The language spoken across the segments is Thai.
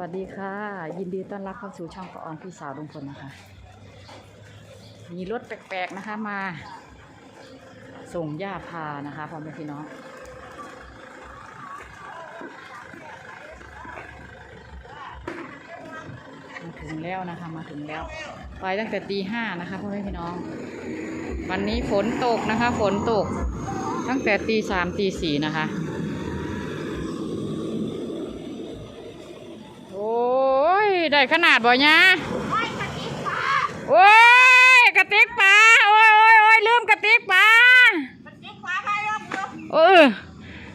วัสดีค่ะ ยินดีต้อนรับเข้าสู่ช่องปะออนพี่สาวลุงพลนะคะ มีรถแปลกๆนะคะมา ส่งย่าพานะคะพ่อแม่พี่น้องมาถึงแล้วนะคะมาถึงแล้ว ไปตั้งแต่ตีห้านะคะพ่อแม่พี่น้อง วันนี้ฝนตกนะคะ ฝนตกตั้งแต่ตีสามตีสี่นะคะ โอ้ย ได้ขนาดบ่เนี่ยโอ้ยกระติกปลาโอ้ยโอ้ยโอ้ยลืมกระติกปลาเออ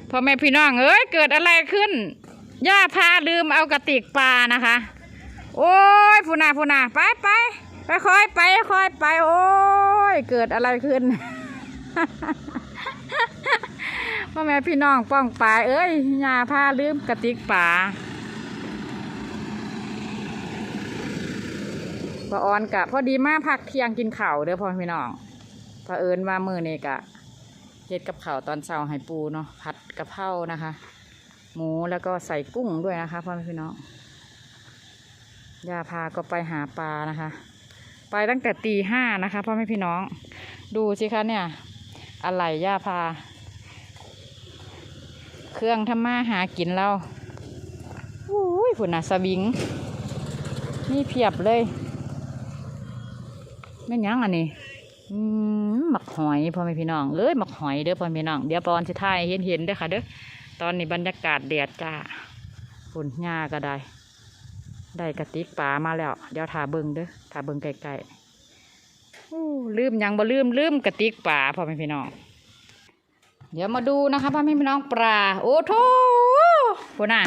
พ่อแม่พี่น้องเอ้ยเกิดอะไรขึ้น ย่าพาลืมเอากระติกปลานะคะ โอ้ยพูนาพูนาไปไปค่อยๆไปค่อยๆไป โอ้ยเกิดอะไรขึ้นพ่อแม่พี่น้องป้องปลายเอ้ยย่าพาลืมกระติกปลา ปออนกะพอดีมาพักเที่ยงกินข้าวเด้อพ่อพี่น้องเอิญว่ามือนี่กะเฮ็ดกับข้าวตอนเช้าให้ปูเนาะผัดกะเพรานะคะ หมูแล้วก็ใส่กุ้งด้วยนะคะพ่อพี่น้องยาพาก็ไปหาปลานะคะ ไปตั้งแต่ตีห้านะคะพ่อแม่พี่น้อง ดูสิคะเนี่ย อะไรย่าพา เครื่องทำมาหากินเราอุ้ยฝุ่นน่ะสวิง นี่เพียบเลย แม่ยังอันนี้อืมหมักหอยพ่อแม่พี่น้องเอ้ยหมักหอยเด้อพ่อแม่พี่น้องเดี๋ยวปอนสิถ่ายเห็นเห็นๆเด้อค่ะเด้อตอนนี้บรรยากาศแดดจ้าฝนหญ้าก็ได้ ได้กระติกปลามาแล้ว เดี๋ยวถ่าเบิ่งเด้อถ่าเบิ่งไกลๆลืมยังบ่ลืมลืมกระติกปลาพ่อแม่พี่น้อง เดี๋ยวมาดูนะคะพ่อแม่พี่น้องปลาโอ้โถพุ่นน่ะ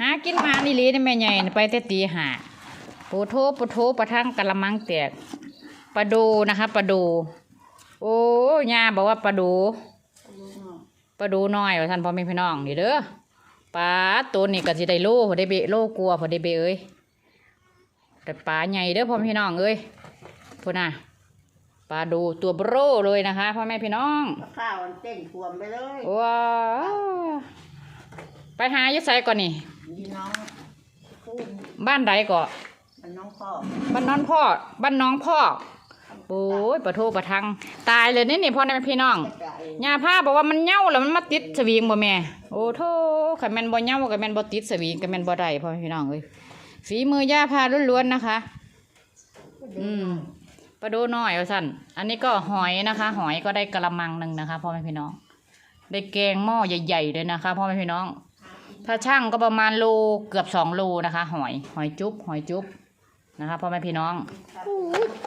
หากินมานี่ลีนี่แม่ใหญ่นไปแต่ตีหาปูโทปูโทปลาทั้งกะละมังแตก ปลาดูนะคะปลาดู โอ้ย่าบอกว่าปลาดูปลาดูน้อยว่าท่านพ่อแม่พี่น้องนี่เด้อปลาตัวนี้ก็สิได้โลพอได้เบะโลกลัวพอได้เบะเอ้ยแต่ปลาใหญ่เด้อพ่อแม่พี่น้องเอ้ยพูดน่ะปลาดูตัวโบรเลยนะคะพ่อแม่พี่น้องข้าวมันเต้นท่วมไปเลยว้าวไปหาอยู่ไสก่อนนี่พี่น้องคู่บ้านใดก่อมันน้องพ่อบ้านน้องพ่อบ้านน้องพ่อ โอ้ยปะโทปะทัง ตายเลยนี่นี่พ่อแม่พี่น้องจะไอ้ยาผ้าบอกว่ามันเหย้าแล้วมันมาติดสวิงบ่แม่ โอ้โทขันแมนบ่เหย้ากับแมนบ่ติดสวิงกับแมนบ่ได้พ่อแม่พี่น้องเอ้ยฝีมือยาผ้าล้วนๆนะคะ อืมปลาโดน้อยว่าสั่นอันนี้ก็หอยนะคะ หอยก็ได้กระมังหนึ่งนะคะพ่อแม่พี่น้อง ได้แกงหม้อใหญ่ๆเลยนะคะพ่อแม่พี่น้อง ถ้าช่างก็ประมาณโลเกือบสองโลนะคะ หอย หอยจุ๊บหอยจุ๊บ นะคะพ่อแม่พี่น้อง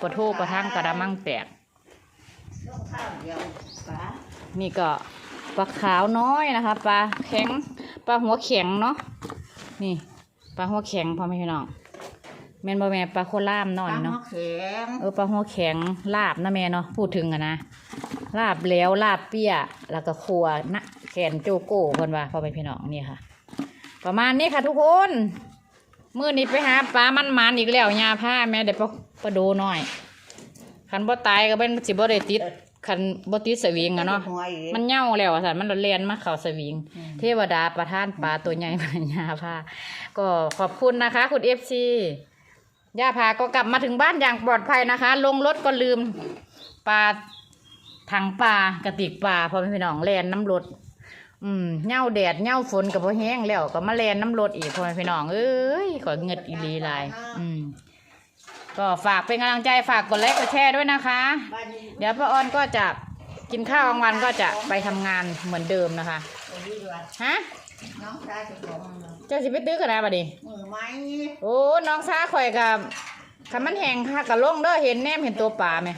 ปะโทปะทังกระมังแตกน้องข้าวเดียวปลานี่ก็ปลาขาวน้อยนะคะปลาแข็งปลาหัวแข็งเนาะนี่ปลาหัวแข็งพ่อแม่พี่น้องแม่นบ่แม่นปลาโคล่ามน้อยปลาหัเนาะวแข็งเออปลาหัวแข็งลาบนะแม่เนาะพูดถึงอะนะลาบแล้วลาบเปี้ย แล้วก็ครัวนะแขนโจโก้เพิ่นว่าพ่อแม่พี่น้องนี่ค่ะ ประมาณนี้ค่ะทุกคน มื้อนี้ไปหาปลามันมันๆอีกแล้วยาผ้าแม่ได้ปลาปลาโดน้อยคันบ่ตายก็เป็นสิบ่ได้ติดคันบ่ติดสวิงอะเนาะหัวอีกมันเหย่าแล้วอะสันมันเลียนมาเข่าสวิงอืมเทวดาประทานปลาตัวใหญ่ปัญญาพาก็ขอบคุณนะคะ คุณเอฟซีย่าพาก็กลับมาถึงบ้านอย่างปลอดภัยนะคะ ลงรถก็ลืมปลาถังปลากระติกปลาพอพี่น้องแลนน้ำรถ อืมเหย่าแดดเหย่าฝนกับพอแห้งแล้วก็มาแลนน้ำรถอีกพอพี่น้องเอ้ยขอเงิดอีหลีหลายอืมก็ฝากเป็นกำลังใจฝากกดไลค์กดแชร์ด้วยนะคะบ้านนี้เดี๋ยวป้าออนก็จะกินข้าวกลางวันก็จะไปทำงานเหมือนเดิมนะคะตรงนี้ด้วยฮะน้องชายจะของมันเจ้าสิไปตื้อกันนะบัดนี้มือไม้โอ้น้องซาข่อยกับคันมันแห้งค่ะกับลงเด้อเห็นแนมเห็นตัวปลาไหม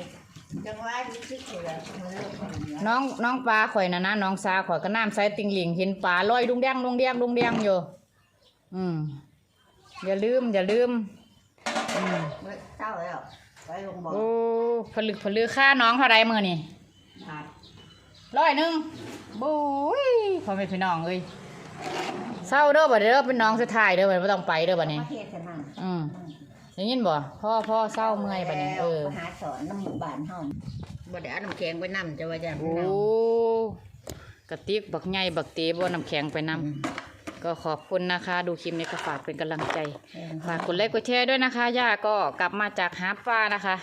จังหวะนี้ซึกเลยมันเลิกคนเน้องน้องปลาข่อยนะนะน้องซาข่อยก็น้ำใสติงหลิงเห็นปลาลอยดุงเดียงดุงเดียงดุงเดียงอยู่ อืมอย่าลืม อย่าลืมอืมเมื่อเช้าแล้วไปลงบ่อโอ้ผลึกผลือค่าน้องเท่าไรมือนี่บาทร้อยหนึ่งบุ้ยพ่อแม่พี่น้องเอ้ยเศร้าเด้อบ่เด้อเป็นน้องสุดท้ายเด้อบ่ไม่ต้องไปเด้อบัดนี้ มาเทศนั่งอืม ได้ยินบ่พ่อพ่อเศร้าเมื่อยบัดนี้เออไปหาสอนน้ำหมู่บ้านเฮาบ่ได้เอาน้ำแข็งไปนํจะว่าจะโอ้กระติกบักใหญ่บักเตบ่น้ำแข็งไปนำอืมก็ขอบคุณนะคะ ดูคลิปนี้ก็ฝากเป็นกำลังใจฝากกดไลค์กดแชร์ด้วยนะคะย่าก็กลับมาจากหาปลานะคะ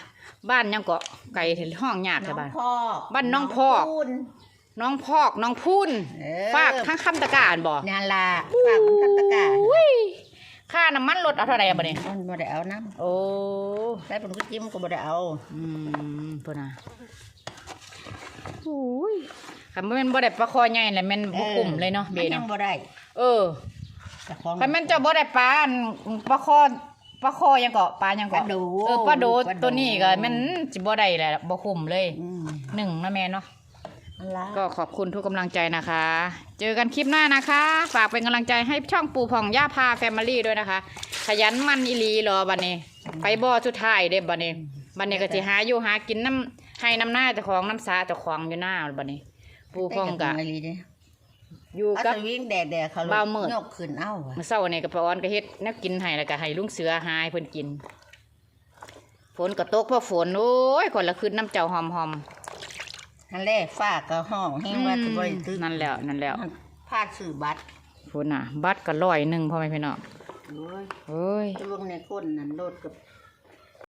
บ้านยังเกาะไก่ถึงห้องยากน้ใช่องบ้านพอกบ้านน้องพอกพูนน้องพอกน้องพุ่นเออฝากทั้งคำตะกร้ารบ่นานลาฝากคุณคัตตะกาอุ้ย ค่าน้ำมันลดเอาเท่าไหร่อะบ่เนี่ยมันบ่ได้เอาน้โอ้ำได้ผลก็จิ้มก็บ่ได้เอาอืมพุ่นน่ะอุ้ยคันบ่แม่นบ่ได้ปลาคอใหญ่แหละแม่นบ่คุ้มเลยเนาะเบมันยัเนาะงบ่ได้เออแต่ของ คันแม่นเจ้าบ่ได้ปลาอันปลาคอปลาคอยังเกาะปลายังเกาะปลาโดเออปลาโดปลาโด ตัวนี้ก็แม่นสิบ่ได้แหละบ่คุ้มเลยอืมหนึ่งนะแม่เนาะนั่นละ ก็ขอบคุณทุกกำลังใจนะคะ เจอกันคลิปหน้านะคะ ฝากเป็นกำลังใจให้ช่องปูผ่องย่าพาแฟมิลี่ด้วยนะคะ ขยันมันอีหลีรอบันนี้ ไปบ่อสุดท้ายเด้บันนี้บันนี้ก็สิหาอยู่หากินน้ำให้น้ำหน้าเจ้าของน้ำสาเจ้าของอยู่หน้าบันนี้ ปูผ่องกะได้บหน่อยลีเด้อยู่เอากับสวิงแดดแดดเขาเบามืดยกขึ้นเอ้าว่ะเมื่อเช้านี่กับปาออนก็เฮ็ดแนวกินให้แล้วก็ให้ลุงเสือหายเพิ่นกิน ฝนก็ตกเพราะฝนโอ้ยคนละคืนน้ำเจ้าหอมหอม อันแรกฟ้าก็ห้องแห้งว่าสิบ่ได้ตึกนั่นแล้วนั่นแล้วพาดซื้อบัตรฝนน่ะ บัตรก็ร้อยหนึ่งพ่อแม่พี่น้องโอ้ยเอ้ยช่วงในก้นนั่นโลดกับ